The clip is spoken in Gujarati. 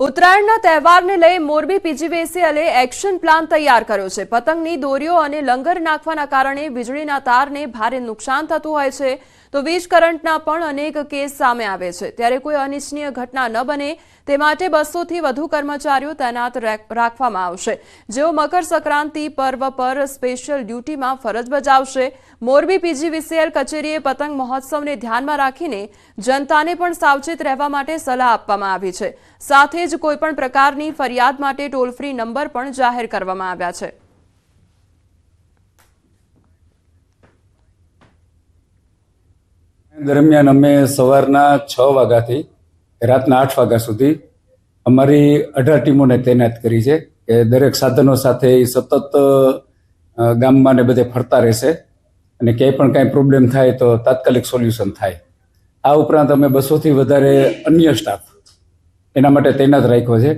ઉત્તરાયણના તહેવારને લઈ મોરબી પીજીવીસીએલે એક્શન પ્લાન તૈયાર કર્યો છે. પતંગની દોરીઓ અને લંગર નાખવાના કારણે વીજળીના તારને ભારે નુકસાન થતું હોય છે. તો વીજ કરંટના પણ અનેક કેસ સામે આવે છે. ત્યારે કોઈ અનિચ્છનીય ઘટના ન બને તે માટે બસોથી વધુ કર્મચારીઓ તૈનાત રાખ- રાખવામાં આવશે. જેઓ મકર સંક્રાંતિ પર્વ પર સ્પેશિયલ ડ્યુટીમાં ફરજ બજાવશે. મોરબી પીજીવીસીએલ કચેરીએ પતંગ મહોત્સવને ધ્યાનમાં રાખીને જનતાને પણ સાવચેત રહેવા માટે સલાહ આપવામાં આવી છે. સાથે જ કોઈપણ પ્રકારની ફરિયાદ માટે ટોલ ફ્રી નંબર પણ જાહેર કરવામાં આવ્યા છે. દરમિયાન અમે સવારના છ વાગ્યાથી, રાતના આઠ વાગ્યા સુધી અમારી અઢાર ટીમોને તૈનાત કરી છે કે દરેક સાધનો સાથે એ સતત ગામમાં ને બધે ફરતા રહેશે અને ક્યાંય પણ કાંઈ પ્રોબ્લેમ થાય તો તાત્કાલિક સોલ્યુશન થાય. આ ઉપરાંત અમે બસોથી વધારે અન્ય સ્ટાફ એના માટે તૈનાત રાખ્યો છે.